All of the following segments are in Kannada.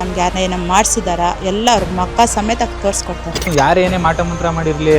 ನಮ್ಗೆ ಯಾರನ್ನ ಏನೋ ಮಾಡಿಸಿದಾರ ಎಲ್ಲಾರು ಅವ್ರ ಮಕ್ಕ ಸಮೇತ ತೋರಿಸ್ಕೊಡ್ತಾರೆ. ಯಾರೇನೇ ಮಾಟ ಮಂತ್ರ ಮಾಡಿರ್ಲಿ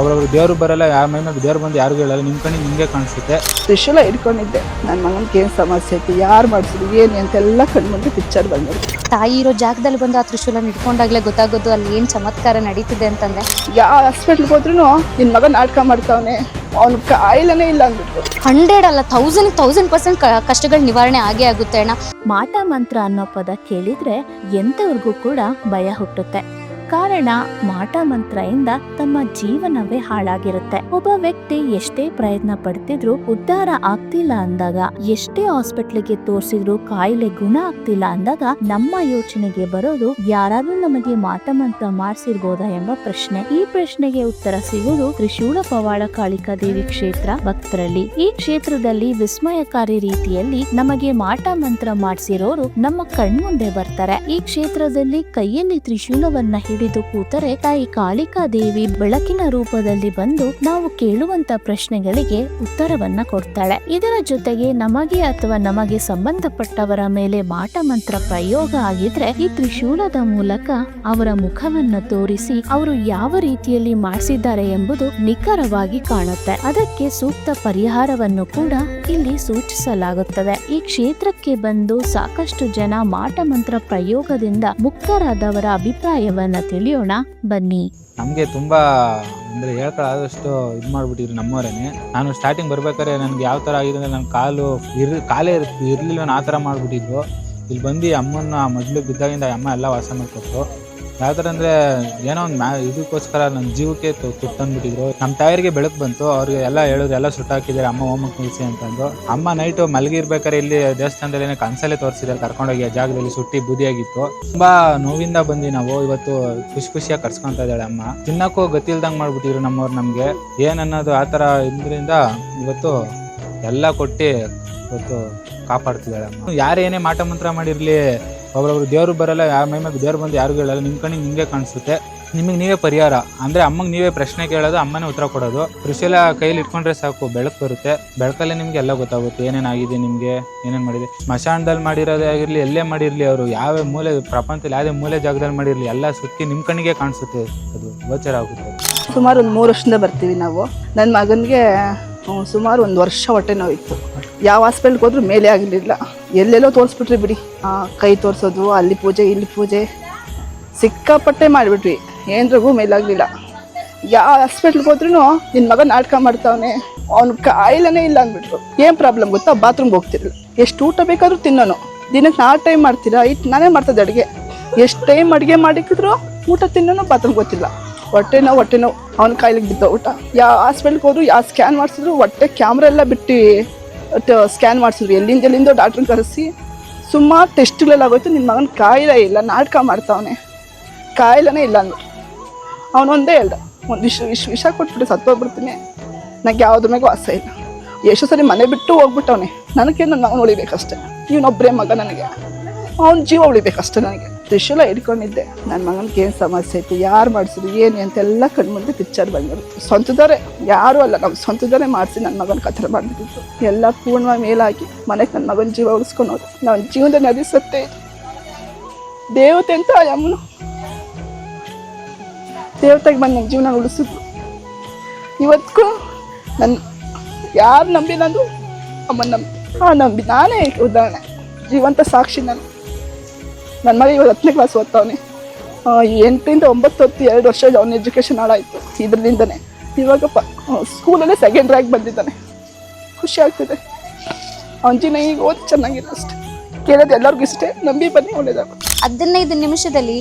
ಅವ್ರವ್ರು ದೇವ್ರು ಬರಲ್ಲ ಯಾರ ಮೈ ಮೇಲೆ ದೇವ್ರು ಬಂದು ಯಾರಿಗೂ ಹೇಳಲ್ಲ ನಿಮ್ಮ ಕಣ್ಣಿಗೆ ನಿಮಗೆ ಕಾಣಿಸುತ್ತೆ. ಸ್ಪೆಷಲ್ ಇಟ್ಕೊಂಡಿದ್ದೆ ನನ್ನ ಮಗನಿಗೆ ಏನು ಸಮಸ್ಯೆ ಐತಿ ಯಾರು ಮಾಡಿಸಿದ್ರು ಏನು ಅಂತೆಲ್ಲ ಕಣ್ಮುಂದೆ ಪಿಕ್ಚರ್ ಬಂದರು ತಾಯಿ ಇರೋ ಜಾಗದಲ್ಲಿ ಬಂದು ಆ ತ್ರಿಶೂಲ ಇಟ್ಕೊಂಡಾಗ್ಲೇ ಗೊತ್ತಾಗೋದು ಅಲ್ಲಿ ಏನು ಚಮತ್ಕಾರ ನಡೀತಿದೆ ಅಂತಂದ್ರೆ ಯಾವ ಹಾಸ್ಪಿಟ್ಲ್ಗೆ ಹೋದ್ರೂ ನಿನ್ನ ಮಗ ನಾಟಕ ಮಾಡ್ತಾವನೆ. ಅವ್ನ ಕಾಯಿಲೆನೇ ಇಲ್ಲ ಅಂದ್ಬಿಟ್ಟು ಹಂಡ್ರೆಡ್ ಅಲ್ಲ ತೌಸಂಡ್ ತೌಸಂಡ್ ಪರ್ಸೆಂಟ್ ಕಷ್ಟಗಳು ನಿವಾರಣೆ ಆಗೇ ಆಗುತ್ತೆ ಅಣ್ಣ. ಮಾಟ ಮಂತ್ರ ಅನ್ನೋ ಪದ ಕೇಳಿದ್ರೆ ಎಂತವ್ರಿಗೂ ಕೂಡ ಭಯ ಹುಟ್ಟುತ್ತೆ. ಕಾರಣ ಮಾಟ ಮಂತ್ರದಿಂದ ತಮ್ಮ ಜೀವನವೇ ಹಾಳಾಗಿರುತ್ತೆ. ಒಬ್ಬ ವ್ಯಕ್ತಿ ಎಷ್ಟೇ ಪ್ರಯತ್ನ ಪಡ್ತಿದ್ರು ಉದ್ಧಾರ ಆಗ್ತಿಲ್ಲ ಅಂದಾಗ, ಎಷ್ಟೇ ಹಾಸ್ಪಿಟ್ಲಿಗೆ ತೋರಿಸಿದ್ರು ಕಾಯಿಲೆ ಗುಣ ಆಗ್ತಿಲ್ಲ ಅಂದಾಗ ನಮ್ಮ ಯೋಚನೆಗೆ ಬರೋದು, ಯಾರಾದ್ರೂ ನಮಗೆ ಮಾಟ ಮಂತ್ರ ಮಾಡಿಸಿರ್ಬೋದಾ ಎಂಬ ಪ್ರಶ್ನೆ. ಈ ಪ್ರಶ್ನೆಗೆ ಉತ್ತರ ಸಿಗುವುದು ತ್ರಿಶೂಲ ಪವಾಡ ಕಾಳಿಕಾ ದೇವಿ ಕ್ಷೇತ್ರ ಭಕ್ತರಲ್ಲಿ. ಈ ಕ್ಷೇತ್ರದಲ್ಲಿ ವಿಸ್ಮಯಕಾರಿ ರೀತಿಯಲ್ಲಿ ನಮಗೆ ಮಾಟ ಮಂತ್ರ ಮಾಡಿಸಿರೋರು ನಮ್ಮ ಕಣ್ಮುಂದೆ ಬರ್ತಾರೆ. ಈ ಕ್ಷೇತ್ರದಲ್ಲಿ ಕೈಯಲ್ಲಿ ತ್ರಿಶೂಲವನ್ನ ಕೂತರೆ ತಾಯಿ ಕಾಳಿಕಾ ದೇವಿ ಬೆಳಕಿನ ರೂಪದಲ್ಲಿ ಬಂದು ನಾವು ಕೇಳುವಂತ ಪ್ರಶ್ನೆಗಳಿಗೆ ಉತ್ತರವನ್ನ ಕೊಡ್ತಾಳೆ. ಇದರ ಜೊತೆಗೆ ನಮಗೆ ಅಥವಾ ನಮಗೆ ಸಂಬಂಧಪಟ್ಟವರ ಮೇಲೆ ಮಾಟ ಮಂತ್ರ ಪ್ರಯೋಗ ಆಗಿದ್ರೆ ಈ ತ್ರಿಶೂಲದ ಮೂಲಕ ಅವರ ಮುಖವನ್ನ ತೋರಿಸಿ ಅವರು ಯಾವ ರೀತಿಯಲ್ಲಿ ಮಾಡಿಸಿದ್ದಾರೆ ಎಂಬುದು ನಿಖರವಾಗಿ ಕಾಣುತ್ತೆ. ಅದಕ್ಕೆ ಸೂಕ್ತ ಪರಿಹಾರವನ್ನು ಕೂಡ ಇಲ್ಲಿ ಸೂಚಿಸಲಾಗುತ್ತದೆ. ಈ ಕ್ಷೇತ್ರಕ್ಕೆ ಬಂದು ಸಾಕಷ್ಟು ಜನ ಮಾಟ ಮಂತ್ರ ಪ್ರಯೋಗದಿಂದ ಮುಕ್ತರಾದವರ ಅಭಿಪ್ರಾಯವನ್ನ ತಿಳಿಯೋಣ, ಬನ್ನಿ. ನಮಗೆ ತುಂಬ, ಅಂದರೆ ಹೇಳ್ಕೊಳ್ಳೋದಷ್ಟು ಇದು ಮಾಡ್ಬಿಟ್ಟಿದ್ರು ನಮ್ಮವರೇನೆ. ನಾನು ಸ್ಟಾರ್ಟಿಂಗ್ ಬರ್ಬೇಕಾದ್ರೆ ನನಗೆ ಯಾವ ಥರ ಆಗಿದೆ ಅಂದರೆ ನನ್ನ ಕಾಲು ಇರ್, ಕಾಲೇ ಇರ್ ಇರಲಿಲ್ಲ ಆ ಥರ ಮಾಡಿಬಿಟ್ಟಿದ್ರು. ಇಲ್ಲಿ ಬಂದು ಅಮ್ಮನ ಮೊದಲು ಬಿದ್ದಾಗಿಂದ ಅಮ್ಮ ಎಲ್ಲ ವಾಸ ಮಾಡಿಕೊಟ್ರು. ಯಾವ ಅಂದರೆ ಏನೋ ಒಂದು ಇದಕ್ಕೋಸ್ಕರ ನನ್ನ ಜೀವಕ್ಕೆ ಕುತ್ತಂದ್ಬಿಟ್ಟಿದ್ರು ನಮ್ಮ ತಾಯರಿಗೆ ಬೆಳಕು ಬಂತು. ಅವ್ರಿಗೆ ಎಲ್ಲ ಹೇಳಿದ್ರು, ಎಲ್ಲ ಸುಟ್ಟಾಕಿದ್ದಾರೆ ಅಮ್ಮ ಹೋಮಕ್ಕೆ ನಿಲ್ಲಿಸಿ ಅಂತಂದು ಅಮ್ಮ ನೈಟು ಮಲಗಿರ್ಬೇಕಾರೆ ಇಲ್ಲಿ ದೇವಸ್ಥಾನದಲ್ಲಿ ಕನ್ಸಲ್ಲೇ ತೋರಿಸಿದ್ದಾರೆ ಕರ್ಕೊಂಡೋಗಿ ಆ ಜಾಗದಲ್ಲಿ ಸುಟ್ಟಿ ಬೂದಿಯಾಗಿತ್ತು ತುಂಬಾ ನೋವಿಂದ ಬಂದು ನಾವು. ಇವತ್ತು ಖುಷಿ ಖುಷಿಯಾಗಿ ಕರ್ಸ್ಕೊಂತ ಇದ್ದಾಳೆ ಅಮ್ಮ. ತಿನ್ನಕ್ಕೂ ಗೊತ್ತಿಲ್ದಂಗೆ ಮಾಡ್ಬಿಟ್ಟಿದ್ರು ನಮ್ಮವ್ರು ನಮಗೆ. ಏನನ್ನೋದು ಆ ಥರ ಇದರಿಂದ ಇವತ್ತು ಎಲ್ಲ ಕೊಟ್ಟು ಇವತ್ತು ಕಾಪಾಡ್ತಿದ್ದಾಳೆ ಅಮ್ಮ. ಯಾರೇನೇ ಮಾಟ ಮಂತ್ರ ಮಾಡಿರ್ಲಿ ಒಬ್ರೊಬ್ರು ದೇವರು ಬರಲ್ಲ ಯಾರ ಮೈ ಮೇಲೆ ದೇವ್ರು ಬಂದು ಯಾರಿಗೂ ಹೇಳಲ್ಲ. ನಿಮ್ಮ ಕಣ್ಣಿಗೆ ನಿಮಗೆ ಕಾಣಿಸುತ್ತೆ. ನಿಮಗೆ ನೀವೇ ಪರಿಹಾರ. ಅಂದರೆ ಅಮ್ಮಂಗೆ ನೀವೇ ಪ್ರಶ್ನೆ ಕೇಳೋದು, ಅಮ್ಮನೇ ಉತ್ತರ ಕೊಡೋದು. ಕೃಷಿಯೆಲ್ಲ ಕೈಲಿ ಇಟ್ಕೊಂಡ್ರೆ ಸಾಕು, ಬೆಳಕು ಬರುತ್ತೆ. ಬೆಳಕಲ್ಲೇ ನಿಮಗೆ ಎಲ್ಲ ಗೊತ್ತಾಗುತ್ತೆ ಏನೇನಾಗಿದೆ ನಿಮಗೆ, ಏನೇನು ಮಾಡಿದೆ. ಸ್ಮಶಾನದಲ್ಲಿ ಮಾಡಿರೋದೇ ಆಗಿರಲಿ, ಎಲ್ಲೇ ಮಾಡಿರಲಿ ಅವರು, ಯಾವ ಮೂಲೆ, ಪ್ರಪಂಚದಲ್ಲಿ ಯಾವುದೇ ಮೂಲೆ ಜಾಗದಲ್ಲಿ ಮಾಡಿರಲಿ, ಎಲ್ಲ ಸುತ್ತಿ ನಿಮ್ಮ ಕಣ್ಣಿಗೆ ಕಾಣಿಸುತ್ತೆ. ಅದು ಗೋಚರ ಆಗುತ್ತೆ. ಸುಮಾರು ಒಂದು ಮೂರು ವರ್ಷದಿಂದ ಬರ್ತೀವಿ ನಾವು. ನನ್ನ ಮಗನಿಗೆ ಸುಮಾರು ಒಂದು ವರ್ಷ ಹೊಟ್ಟೆ ನೋವಿತ್ತು. ಯಾವ ಹಾಸ್ಪಿಟ್ಲ್ಗೆ ಹೋದ್ರೂ ಮೇಲೆ ಆಗಲಿಲ್ಲ ಎಲ್ಲೆಲ್ಲೋ ತೋರಿಸ್ಬಿಟ್ರಿ ಬಿಡಿ. ಕೈ ತೋರಿಸೋದು, ಅಲ್ಲಿ ಪೂಜೆ, ಇಲ್ಲಿ ಪೂಜೆ. ಸಿಕ್ಕಾಪಟ್ಟೆ ಮಾಡಿಬಿಟ್ವಿ. ಏನ್ರಿಗೂ ಮೇಲಾಗಲಿಲ್ಲ ಯಾವ ಹಾಸ್ಪಿಟ್ಲ್ಗೆ ಹೋದ್ರೂ ನಿನ್ನ ಮಗ ನಾಟಕ ಮಾಡ್ತಾವನೆ. ಅವ್ನ ಕಾಯಿಲೆನೇ ಇಲ್ಲ ಅಂದ್ಬಿಟ್ರು. ಏನು ಪ್ರಾಬ್ಲಮ್ ಗೊತ್ತಾ? ಬಾತ್ರೂಮ್ಗೆ ಹೋಗ್ತಿರಲಿಲ್ಲ ಎಷ್ಟು ಊಟ ಬೇಕಾದರೂ ತಿನ್ನೋನು. ದಿನಕ್ಕೆ ನಾಲ್ಕು ಟೈಮ್ ಮಾಡ್ತೀರಾ? ಇಟ್ ನಾನೇ ಮಾಡ್ತದೆ ಅಡುಗೆ. ಎಷ್ಟು ಟೈಮ್ ಅಡುಗೆ ಮಾಡಿಕಿದ್ರು ಊಟ ತಿನ್ನೋನು ಬಾತ್ರೂಮ್ ಗೊತ್ತಿಲ್ಲ. ಹೊಟ್ಟೆ ನೋವು ಹೊಟ್ಟೆ ನೋವು. ಅವ್ನ ಕಾಯಿಲೆಗೆ ಬಿದ್ದ ಊಟ. ಯಾವ ಹಾಸ್ಪಿಟ್ಲ್ಗೆ ಹೋದ್ರು ಯಾವ ಸ್ಕ್ಯಾನ್ ಮಾಡಿಸಿದ್ರು, ಹೊಟ್ಟೆ ಕ್ಯಾಮ್ರಾ ಎಲ್ಲ ಬಿಟ್ಟು. ಸ್ಕ್ಯಾನ್ ಮಾಡಿಸಿದ್ರು ಎಲ್ಲಿಂದ ಎಲ್ಲಿಂದೋ ಡಾಕ್ಟ್ರನ್ನ ಕರೆಸಿ, ಸುಮಾರು ಟೆಸ್ಟ್ಗಳೆಲ್ಲ ಆಗೋಯ್ತು ನಿನ್ನ ಮಗನ ಕಾಯಿಲೆ ಇಲ್ಲ, ನಾಟಕ ಮಾಡ್ತಾವನೆ. ಕಾಯಿಲೆನೇ ಇಲ್ಲ ಅಂದ್ಬಿಟ್ಟು ಅವನೊಂದೇ ಹೇಳ್ದ, ಒಂದು ವಿಷ ವಿಷ ವಿಷ ಕೊಟ್ಬಿಟ್ಟು ಸತ್ತೋಗ್ಬಿಡ್ತೀನಿ. ನನಗೆ ಯಾವುದ್ರ ಮ್ಯಾಗೂ ಆಸೆ ಇಲ್ಲ. ಎಷ್ಟೋ ಸರಿ ಮನೆ ಬಿಟ್ಟು ಹೋಗ್ಬಿಟ್ಟವನೆ. ನನಗೇನು ನಾವು ಉಳಿಬೇಕಷ್ಟೆ ಇವನೊಬ್ಬರೇ ಮಗ ನನಗೆ. ಅವನ ಜೀವ ಉಳಿಬೇಕಷ್ಟೇ ನನಗೆ. ತ್ರಿಶೂಲ ಹಿಡ್ಕೊಂಡಿದ್ದೆ ನನ್ನ ಮಗನಿಗೆ ಏನು ಸಮಸ್ಯೆ ಇತ್ತು, ಯಾರು ಮಾಡಿಸಿದ್ರು, ಏನು ಅಂತೆಲ್ಲ ಕಣ್ಮುಂದೆ ಪಿಕ್ಚರ್ ಬಂದರು ಸ್ವಂತದವರೇ, ಯಾರೂ ಅಲ್ಲ ನಮ್ಮ ಸ್ವಂತದವರೇ ಮಾಡಿಸಿ ನನ್ನ ಮಗನ ಕಥರ ಮಾಡಿಬಿಟ್ಟಿತ್ತು ಎಲ್ಲ ಪೂರ್ಣ ಮೇಲಾಗಿ ಮನೆಗೆ ನನ್ನ ಮಗನ ಜೀವ ಉಳಿಸ್ಕೊಂಡು ಹೋದ್ರು ನನ್ನ ಜೀವನದ ನದಿ ಸತ್ತೇ ಇದೆ. ದೇವತೆ ಅಂತ ಯಮ್ಮನು ದೇವತೆಗೆ ಬಂದು ನನ್ನ ಜೀವನ ಉಳಿಸಿದ್ರು. ಇವತ್ತಿಗೂ ನನ್ನ ಯಾರು ನಂಬಿ ನಾನು ಅಮ್ಮನ ನಂಬಿ. ಆ ನಂಬಿ. ನಾನೇ ಉದಾಹರಣೆ. ಜೀವಂತ ಸಾಕ್ಷಿ ನಾನು. ನನ್ನ ಮಗ ಇವಾಗ ಹತ್ತನೇ ಕ್ಲಾಸ್ ಓದ್ತಾವನೆ. ಎಂಟರಿಂದ ಒಂಬತ್ತು ಹೊತ್ತು ಎರಡು ವರ್ಷ ಅವನ ಎಜುಕೇಷನ್ ಹಾಳಾಯಿತು. ಇದರಿಂದನೇ ಇವಾಗ ಪ ಸ್ಕೂಲಲ್ಲೇ ಸೆಕೆಂಡ್ ರ್ಯಾಂಕ್ ಬಂದಿದ್ದಾನೆ. ಖುಷಿ ಆಗ್ತಿದೆ. ಅವನ ಜೀವನ ಈಗ ಓದಿ ಚೆನ್ನಾಗಿದೆ ಅಷ್ಟೇ. ಕೇಳೋದು ಎಲ್ಲರಿಗೂ ಇಷ್ಟೇ. ನಂಬಿ ಬನ್ನಿ ಒಳ್ಳೇದಾಗುತ್ತೆ ಹದಿನೈದು ನಿಮಿಷದಲ್ಲಿ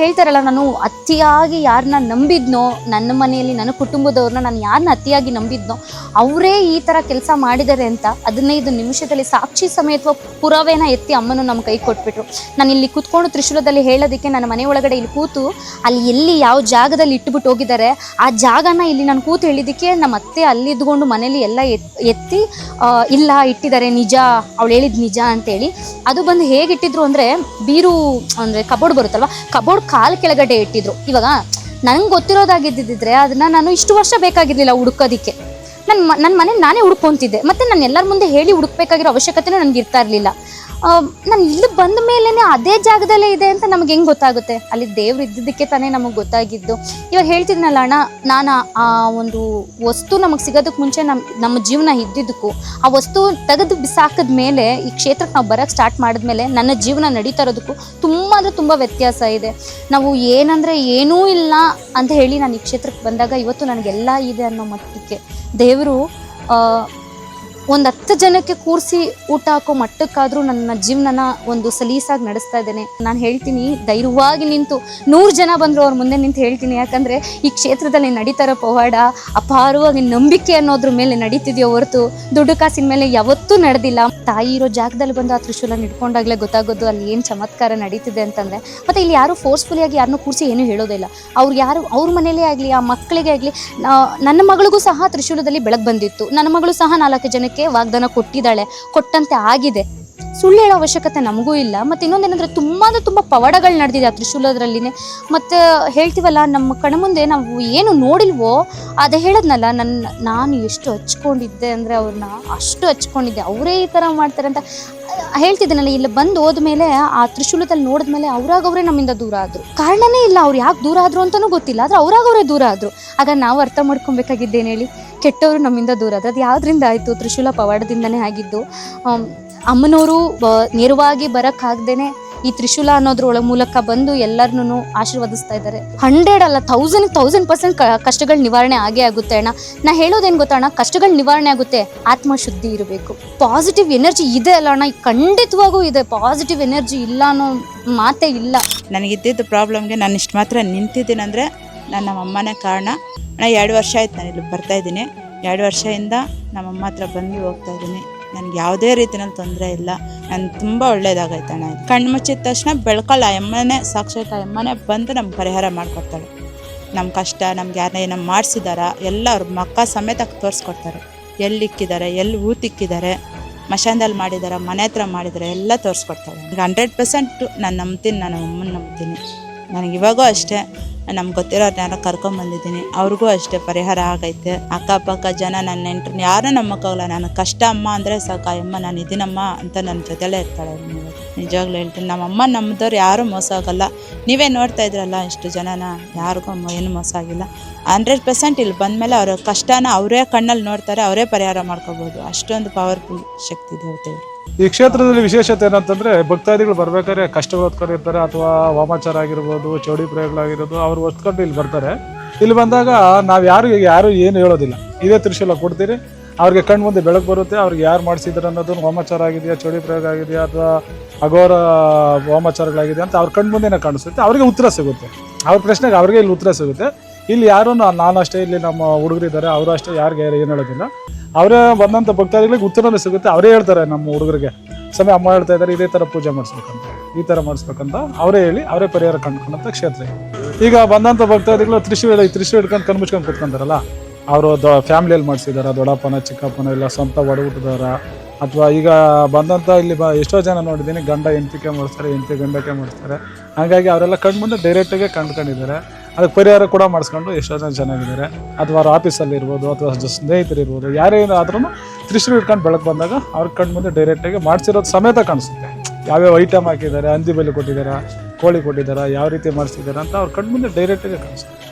ಹೇಳ್ತಾರಲ್ಲ, ನಾನು ಅತಿಯಾಗಿ ಯಾರನ್ನ ನಂಬಿದ್ನೋ, ನನ್ನ ಮನೆಯಲ್ಲಿ ನನ್ನ ಕುಟುಂಬದವ್ರನ್ನ ನಾನು ಯಾರನ್ನ ಅತಿಯಾಗಿ ನಂಬಿದ್ನೋ, ಅವರೇ ಈ ಥರ ಕೆಲಸ ಮಾಡಿದ್ದಾರೆ ಅಂತ ಹದಿನೈದು ನಿಮಿಷದಲ್ಲಿ ಸಾಕ್ಷಿ ಸಮೇತ ಪುರಾವೆನ ಎತ್ತಿ ಅಮ್ಮನು ನಮ್ಮ ಕೈ ಕೊಟ್ಬಿಟ್ರು. ನಾನು ಇಲ್ಲಿ ಕೂತ್ಕೊಂಡು ತ್ರಿಶೂಲದಲ್ಲಿ ಹೇಳೋದಕ್ಕೆ ನನ್ನ ಮನೆ ಒಳಗಡೆ ಇಲ್ಲಿ ಕೂತು, ಅಲ್ಲಿ ಎಲ್ಲಿ ಯಾವ ಜಾಗದಲ್ಲಿ ಇಟ್ಬಿಟ್ಟು ಹೋಗಿದ್ದಾರೆ, ಆ ಜಾಗನ ಇಲ್ಲಿ ನಾನು ಕೂತು ಹೇಳಿದ್ದಕ್ಕೆ ನಮ್ಮ ಅತ್ತೆ ಅಲ್ಲಿ ಇದ್ಕೊಂಡು ಮನೇಲಿ ಎಲ್ಲ ಎತ್, ಎತ್ತಿ ಇಲ್ಲ, ಇಟ್ಟಿದ್ದಾರೆ, ನಿಜ, ಅವಳು ಹೇಳಿದ್ ನಿಜ ಅಂತೇಳಿ. ಅದು ಬಂದು ಹೇಗೆ ಇಟ್ಟಿದ್ರು ಅಂದರೆ, ಬೀರು ಅಂದರೆ ಕಬೋರ್ಡ್ ಬರುತ್ತಲ್ವ? ಕಬೋರ್ಡ್ ಕಾಲು ಕೆಳಗಡೆ ಇಟ್ಟಿದ್ರು. ಇವಾಗ ನನಗೆ ಗೊತ್ತಿರೋದಾಗಿದ್ದಿದ್ರೆ ಅದನ್ನ ನಾನು ಇಷ್ಟು ವರ್ಷ ಬೇಕಾಗಿರ್ಲಿಲ್ಲ ಹುಡುಕೋದಿಕ್ಕೆ. ನನ್ನ ನನ್ನ ಮನೆ ನಾನೇ ಹುಡ್ಕೊತಿದ್ದೆ ಮತ್ತು ನಾನು ಎಲ್ಲರ ಮುಂದೆ ಹೇಳಿ ಹುಡುಕ್ಬೇಕಾಗಿರೋ ಅವಶ್ಯಕತೆನೂ ನನಗೆ ಇರ್ತಾ ಇರಲಿಲ್ಲ. ನಾನು ಇಲ್ಲಿ ಬಂದ ಮೇಲೇ ಅದೇ ಜಾಗದಲ್ಲೇ ಇದೆ ಅಂತ ನಮ್ಗೆ ಹೆಂಗೆ ಗೊತ್ತಾಗುತ್ತೆ? ಅಲ್ಲಿ ದೇವ್ರು ಇದ್ದಿದ್ದಕ್ಕೆ ತಾನೇ ನಮಗೆ ಗೊತ್ತಾಗಿದ್ದು. ಇವಾಗ ಹೇಳ್ತಿದ್ನಲ್ಲ ಅಣ್ಣ, ನಾನು ಆ ಒಂದು ವಸ್ತು ನಮಗೆ ಸಿಗೋದಕ್ಕೆ ಮುಂಚೆ ನಮ್ಮ ನಮ್ಮ ಜೀವನ ಇದ್ದಿದ್ದಕ್ಕೂ, ಆ ವಸ್ತು ತೆಗೆದು ಬಿಸಾಕಿದ ಮೇಲೆ ಈ ಕ್ಷೇತ್ರಕ್ಕೆ ನಾವು ಬರೋಕ್ಕೆ ಸ್ಟಾರ್ಟ್ ಮಾಡಿದ್ಮೇಲೆ ನನ್ನ ಜೀವನ ನಡೀತಾ ಇರೋದಕ್ಕೂ ತುಂಬ ಅಂದರೆ ತುಂಬ ವ್ಯತ್ಯಾಸ ಇದೆ. ನಾವು ಏನಂದರೆ ಏನೂ ಇಲ್ಲ ಅಂತ ಹೇಳಿ ನಾನು ಈ ಕ್ಷೇತ್ರಕ್ಕೆ ಬಂದಾಗ ಇವತ್ತು ನನಗೆಲ್ಲ ಇದೆ ಅನ್ನೋ ಮಟ್ಟಕ್ಕೆ ದೇವರು ಒಂದು ಹತ್ತು ಜನಕ್ಕೆ ಕೂರಿಸಿ ಊಟ ಹಾಕೋ ಮಟ್ಟಕ್ಕಾದರೂ ನನ್ನ ಜೀವನನ ಒಂದು ಸಲೀಸಾಗಿ ನಡೆಸ್ತಾ ಇದ್ದೇನೆ. ನಾನು ಹೇಳ್ತೀನಿ, ಧೈರ್ಯವಾಗಿ ನಿಂತು ನೂರು ಜನ ಬಂದರು ಅವ್ರ ಮುಂದೆ ನಿಂತು ಹೇಳ್ತೀನಿ. ಯಾಕಂದರೆ ಈ ಕ್ಷೇತ್ರದಲ್ಲಿ ನಡೀತಾ ಇರೋ ಪವಾಡ, ಅಪಾರವಾಗಿ ನಂಬಿಕೆ ಅನ್ನೋದ್ರ ಮೇಲೆ ನಡೀತಿದೆಯೋ ಹೊರತು ದುಡ್ಡು ಕಾಸಿನ ಮೇಲೆ ಯಾವತ್ತೂ ನಡೆದಿಲ್ಲ. ತಾಯಿ ಇರೋ ಜಾಗದಲ್ಲಿ ಬಂದು ಆ ತ್ರಿಶೂಲ ಹಿಡ್ಕೊಂಡಾಗಲೇ ಗೊತ್ತಾಗೋದು ಅಲ್ಲಿ ಏನು ಚಮತ್ಕಾರ ನಡೀತಿದೆ ಅಂತಂದರೆ. ಮತ್ತು ಇಲ್ಲಿ ಯಾರೂ ಫೋರ್ಸ್ಫುಲಿಯಾಗಿ ಯಾರನ್ನೂ ಕೂರಿಸಿ ಏನೂ ಹೇಳೋದಿಲ್ಲ ಅವ್ರು ಯಾರು, ಅವ್ರ ಮನೇಲೇ ಆಗಲಿ, ಆ ಮಕ್ಕಳಿಗೆ ಆಗಲಿ ನನ್ನ ಮಗಳಿಗೂ ಸಹ ತ್ರಿಶೂಲದಲ್ಲಿ ಬೆಳಕು ಬಂದಿತ್ತು. ನನ್ನ ಮಗಳು ಸಹ ನಾಲ್ಕು ಜನಕ್ಕೆ ವಾಗ್ದಾನ ಕೊಟ್ಟಿದ್ದಾಳೆ. ಕೊಟ್ಟಂತೆ ಆಗಿದೆ. ಸುಳ್ಳು ಹೇಳೋ ಅವಶ್ಯಕತೆ ನಮಗೂ ಇಲ್ಲ. ಮತ್ತು ಏನಂದ್ರೆ ತುಂಬ ಅಂದರೆ ತುಂಬ ಪವಾಡಗಳು ನಡೆದಿದೆ ಆ ತ್ರಿಶೂಲದ್ರಲ್ಲಿನೇ ಮತ್ತು ಹೇಳ್ತೀವಲ್ಲ, ನಮ್ಮ ಕಣ್ಮುಂದೆ ನಾವು ಏನು ನೋಡಿಲ್ವೋ ಅದು ಹೇಳದ್ನಲ್ಲ ನನ್ನ ನಾನು ಎಷ್ಟು ಹಚ್ಕೊಂಡಿದ್ದೆ ಅಂದರೆ ಅವ್ರನ್ನ ಅಷ್ಟು ಹಚ್ಕೊಂಡಿದ್ದೆ. ಅವರೇ ಈ ಥರ ಮಾಡ್ತಾರೆ ಅಂತ ಹೇಳ್ತಿದ್ದೀನಲ್ಲ, ಇಲ್ಲಿ ಬಂದು ಹೋದ್ಮೇಲೆ ಆ ತ್ರಿಶೂಲದಲ್ಲಿ ನೋಡಿದ್ಮೇಲೆ ಅವ್ರಾಗ ಅವರೇ ನಮ್ಮಿಂದ ದೂರ ಆದರು. ಕಾರಣನೇ ಇಲ್ಲ, ಅವ್ರು ಯಾಕೆ ದೂರ ಆದರು ಅಂತಲೂ ಗೊತ್ತಿಲ್ಲ, ಆದರೆ ಅವ್ರಾಗ ಅವರೇ ದೂರ ಆದರು. ಆಗ ನಾವು ಅರ್ಥ ಮಾಡ್ಕೊಬೇಕಾಗಿದ್ದೇನು ಹೇಳಿ? ಕೆಟ್ಟವರು ನಮ್ಮಿಂದ ದೂರ ಆದರು. ಅದು ಯಾವುದರಿಂದ ಆಯಿತು? ತ್ರಿಶೂಲ ಪವಾಡದಿಂದನೇ ಆಗಿದ್ದು. ಅಮ್ಮನವರು ನೇರವಾಗಿ ಬರೋಕ್ಕಾಗ್ದೇನೆ ಈ ತ್ರಿಶೂಲ ಅನ್ನೋದ್ರ ಮೂಲಕ ಬಂದು ಎಲ್ಲರನ್ನೂ ಆಶೀರ್ವದಿಸ್ತಾ ಇದ್ದಾರೆ. ಹಂಡ್ರೆಡ್ ಅಲ್ಲ ತೌಸಂಡ್ ತೌಸಂಡ್ ಪರ್ಸೆಂಟ್ ಕಷ್ಟಗಳ ನಿವಾರಣೆ ಆಗೇ ಆಗುತ್ತೆ ಅಣ್ಣ. ನಾ ಹೇಳೋದೇನು ಗೊತ್ತಣ್ಣ ಕಷ್ಟಗಳ ನಿವಾರಣೆ ಆಗುತ್ತೆ, ಆತ್ಮಶುದ್ಧಿ ಇರಬೇಕು. ಪಾಸಿಟಿವ್ ಎನರ್ಜಿ ಇದೆ ಅಲ್ಲ ಅಣ್ಣ ಖಂಡಿತವಾಗೂ ಇದೆ. ಪಾಸಿಟಿವ್ ಎನರ್ಜಿ ಇಲ್ಲ ಅನ್ನೋ ಮಾತೇ ಇಲ್ಲ. ನನಗಿದ್ದಿದ್ದ ಪ್ರಾಬ್ಲಮ್ಗೆ ನಾನು ಇಷ್ಟು ಮಾತ್ರ ನಿಂತಿದ್ದೀನಂದರೆ ನನ್ನ ಅಮ್ಮನೇ ಕಾರಣ. ಅಣ್ಣ, ಎರಡು ವರ್ಷ ಆಯ್ತು ನಾನು ಇಲ್ಲಿ ಬರ್ತಾ ಇದ್ದೀನಿ. ಎರಡು ವರ್ಷದಿಂದ ನಮ್ಮಮ್ಮ ಹತ್ರ ಬಂದು ಹೋಗ್ತಾ ಇದ್ದೀನಿ. ನನಗೆ ಯಾವುದೇ ರೀತಿನಲ್ಲಿ ತೊಂದರೆ ಇಲ್ಲ. ನಾನು ತುಂಬ ಒಳ್ಳೇದಾಗೈತೆ ಕಣ್ಣು ಮುಚ್ಚಿದ ತಕ್ಷಣ ಬೆಳ್ಕೊಳ್ಳ ಅಮ್ಮನೇ ಸಾಕ್ಷಾತ್ ಅಮ್ಮನೇ ಬಂದು ನಮ್ಗೆ ಪರಿಹಾರ ಮಾಡಿಕೊಡ್ತಾಳೆ. ನಮ್ಮ ಕಷ್ಟ, ನಮ್ಗೆ ಯಾರನ್ನ ಏನೋ ಮಾಡಿಸಿದಾರ, ಎಲ್ಲ ಅವ್ರ ಮಕ್ಕ ಸಮೇತ ತೋರಿಸ್ಕೊಡ್ತಾರೆ. ಎಲ್ಲಿ ಇಕ್ಕಿದ್ದಾರೆ ಎಲ್ಲಿ ಊತಿಕ್ಕಿದ್ದಾರೆ ಮಶಾನ್ದಲ್ಲಿ ಮಾಡಿದ್ದಾರೆ ಮನೆ ಹತ್ರ ಮಾಡಿದ್ದಾರೆ ಎಲ್ಲ ತೋರಿಸ್ಕೊಡ್ತಾರೆ ಹಂಡ್ರೆಡ್ ಪರ್ಸೆಂಟು ನಾನು ನಂಬ್ತೀನಿ ನಾನು ಅಮ್ಮನ ನಂಬ್ತೀನಿ. ನನಗೆ ಇವಾಗೂ ಅಷ್ಟೇ. ನಮ್ಗೆ ಗೊತ್ತಿರೋ ಜನ ಕರ್ಕೊಂಬಂದಿದ್ದೀನಿ ಅವ್ರಿಗೂ ಅಷ್ಟೇ ಪರಿಹಾರ ಆಗೈತೆ. ಅಕ್ಕಪಕ್ಕ ಜನ ನನ್ನ ನೆಂಟ್ರನ್ನ ಯಾರೂ ನಂಬಕ್ಕಾಗಲ್ಲ ನಾನು ಕಷ್ಟ ಅಮ್ಮ ಅಂದರೆ ಸಾಕು. ಅಮ್ಮ ನಾನು ಇದೀನಮ್ಮ ಅಂತ ನನ್ನ ಜೊತೆಲೇ ಇರ್ತಾಳೆ ನಿಜವಾಗ್ಲೂ ಹೇಳ್ತೀನಿ. ನಮ್ಮಮ್ಮ ನಮ್ಮದವ್ರು ಯಾರೂ ಮೋಸ ಆಗಲ್ಲ. ನೀವೇ ನೋಡ್ತಾ ಇದ್ರಲ್ಲ ಇಷ್ಟು ಜನನ. ಯಾರಿಗೂ ಏನು ಮೋಸ ಆಗಿಲ್ಲ. ಹಂಡ್ರೆಡ್ ಪರ್ಸೆಂಟ್ ಇಲ್ಲಿ ಬಂದಮೇಲೆ ಅವರ ಕಷ್ಟನ ಅವರೇ ಕಣ್ಣಲ್ಲಿ ನೋಡ್ತಾರೆ. ಅವರೇ ಪರಿಹಾರ ಮಾಡ್ಕೋಬೋದು. ಅಷ್ಟೊಂದು ಪವರ್ಫುಲ್ ಶಕ್ತಿ ದೇವತೆಗಳು ಈ ಕ್ಷೇತ್ರದಲ್ಲಿ ವಿಶೇಷತೆ ಏನಂತಂದ್ರೆ ಭಕ್ತಾದಿಗಳು ಬರ್ಬೇಕಾದ್ರೆ ಕಷ್ಟಗಳು ಓದ್ಕೊಂಡಿರ್ತಾರೆ ಅಥವಾ ವಾಮಾಚಾರ ಆಗಿರ್ಬೋದು, ಚೌಡಿ ಪ್ರಯೋಗಗಳಾಗಿರೋದು ಅವ್ರು ಹೊತ್ಕೊಂಡು ಇಲ್ಲಿ ಬರ್ತಾರೆ. ಇಲ್ಲಿ ಬಂದಾಗ ನಾವು ಯಾರು ಯಾರು ಏನು ಹೇಳೋದಿಲ್ಲ. ಇದೇ ತ್ರಿಶೂಲ ಕೊಡ್ತೀರಿ. ಅವ್ರಿಗೆ ಕಣ್ಣು ಮುಂದೆ ಬೆಳಕು ಬರುತ್ತೆ. ಅವ್ರಿಗೆ ಯಾರು ಮಾಡಿಸಿದ್ರು ಅನ್ನೋದು ವಾಮಾಚಾರ ಆಗಿದೆಯಾ, ಚೌಡಿ ಪ್ರಯೋಗ ಆಗಿದೆಯಾ ಅಥವಾ ಅಘೋರ ವಾಮಾಚಾರಗಳಾಗಿದೆಯಾ ಅಂತ ಅವ್ರ ಕಣ್ಣು ಮುಂದೆನೇ ಕಾಣಿಸುತ್ತೆ. ಅವ್ರಿಗೆ ಉತ್ತರ ಸಿಗುತ್ತೆ. ಅವ್ರ ಪ್ರಶ್ನೆಗೆ ಅವ್ರಿಗೆ ಇಲ್ಲಿ ಉತ್ತರ ಸಿಗುತ್ತೆ. ಇಲ್ಲಿ ಯಾರು ನಾನು ಅಷ್ಟೇ ಇಲ್ಲಿ ನಮ್ಮ ಹುಡುಗರಿದ್ದಾರೆ, ಅವರು ಅಷ್ಟೇ, ಯಾರಿಗೆ ಏನು ಹೇಳೋದಿಲ್ಲ. ಅವರೇ ಬಂದಂಥ ಭಕ್ತಾದಿಗಳಿಗೆ ಉತ್ತರನೇ ಸಿಗುತ್ತೆ. ಅವರೇ ಹೇಳ್ತಾರೆ ನಮ್ಮ ಹುಡುಗರಿಗೆ. ಸಮಯ ಅಮ್ಮ ಹೇಳ್ತಾ ಇದ್ದಾರೆ, ಇದೇ ಥರ ಪೂಜೆ ಮಾಡಿಸ್ಬೇಕಂತ. ಈ ಥರ ಮಾಡಿಸ್ಬೇಕಂತ. ಅವರೇ ಹೇಳಿ, ಅವರೇ ಪರಿಹಾರ ಕಂಡ್ಕೊಂಡಂಥ ಕ್ಷೇತ್ರ ಈಗ ಬಂದಂಥ ಭಕ್ತಾದಿಗಳು ತ್ರಿಶೂಲ ತ್ರಿಶೂಲ ಹಿಡ್ಕೊಂಡು ಕಣ್ಣು ಮುಚ್ಕೊಂಡು ಕುತ್ಕೊಂತಾರಲ್ಲ ಅವರು ದೊ ಫ್ಯಾಮಿಲಿಯಲ್ಲಿ ಮಾಡಿಸಿದಾರ, ದೊಡ್ಡಪ್ಪನ, ಚಿಕ್ಕಪ್ಪನ ಇಲ್ಲ ಸ್ವಂತ ಒಡಹುಟ್ಟಿದವರ ಅಥವಾ ಈಗ ಬಂದಂಥ ಇಲ್ಲಿ ಬ ಎಷ್ಟೋ ಜನ ನೋಡಿದ್ದೀನಿ ಗಂಡ ಹೆಂಡತಿಕೆ ಮಾಡಿಸ್ತಾರೆ ಹೆಂಡತಿ ಗಂಡಕ್ಕೆ ಮಾಡಿಸ್ತಾರೆ ಹಾಗಾಗಿ ಅವರೆಲ್ಲ ಕಣ್ಣು ಮುಂದೆ ಡೈರೆಕ್ಟಾಗೆ ಕಂಡ್ಕೊಂಡಿದ್ದಾರೆ. ಅದಕ್ಕೆ ಪರಿಹಾರ ಕೂಡ ಮಾಡಿಸ್ಕೊಂಡು ಎಷ್ಟೋ ಜನ ಚೆನ್ನಾಗಿದ್ದಾರೆ. ಅಥವಾ ಅವ್ರ ಆಫೀಸಲ್ಲಿ ಇರ್ಬೋದು, ಅಥವಾ ಸ್ನೇಹಿತರು ಇರ್ಬೋದು, ಯಾರೇ ಆದ್ರೂ ತ್ರಿಶೂರು ಇಟ್ಕೊಂಡು ಬೆಳಕು ಬಂದಾಗ ಅವ್ರ ಕಣ್ಣು ಮುಂದೆ ಡೈರೆಕ್ಟಾಗಿ ಮಾಡಿಸಿರೋದು ಸಮೇತ ಕಾಣಿಸುತ್ತೆ. ಯಾವ್ಯಾವ ಐಟಮ್ ಹಾಕಿದ್ದಾರೆ, ಹಂದಿ ಬೆಲೆ ಕೊಟ್ಟಿದ್ದಾರೆ, ಕೋಳಿ ಕೊಟ್ಟಿದ್ದಾರೆ, ಯಾವ ರೀತಿ ಮಾಡಿಸಿದ್ದಾರೆ ಅಂತ ಅವ್ರ ಕಣ್ಣು ಮುಂದೆ ಡೈರೆಕ್ಟಾಗಿ ಕಾಣಿಸುತ್ತೆ.